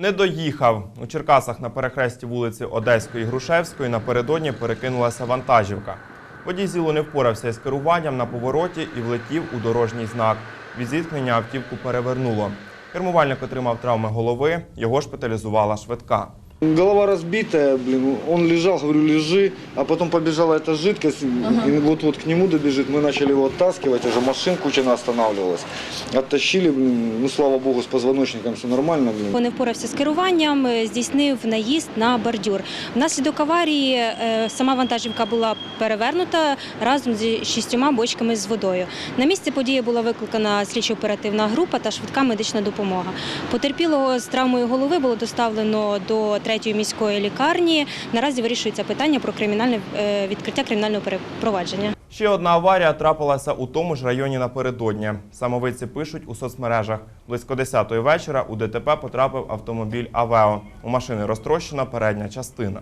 Не доїхав. У Черкасах на перехресті вулиці Одеської і Грушевської напередодні перекинулася вантажівка. Водій зілу не впорався із керуванням на повороті і влетів у дорожній знак. Від зіткнення автівку перевернуло. Кермувальник отримав травми голови, його шпиталізувала швидка. Голова разбитая, блин, он лежал, говорю, лежи, а потом побежала эта жидкость, и вот-вот к нему добежит, мы начали его оттаскивать, уже машин куча останавливалась. Оттащили, ну слава богу, с позвоночником все нормально, блин. Не впорався з керуванням, е, здійснив наїзд на бордюр. Внаслідок аварії е, сама вантажівка була перевернута разом зі шістьома бочками з водою. На місці події була викликана слідчо-оперативна група та швидка медична допомога. Потерпілого з травмою голови було доставлено до третьої міської лікарні. Наразі вирішується питання про кримінальне е, відкриття кримінального перепровадження. Ще одна аварія трапилася у тому ж районі напередодні. Самовиці пишуть у соцмережах. Близько 10-ї вечора у ДТП потрапив автомобіль Авео. У машини розтрощена передня частина.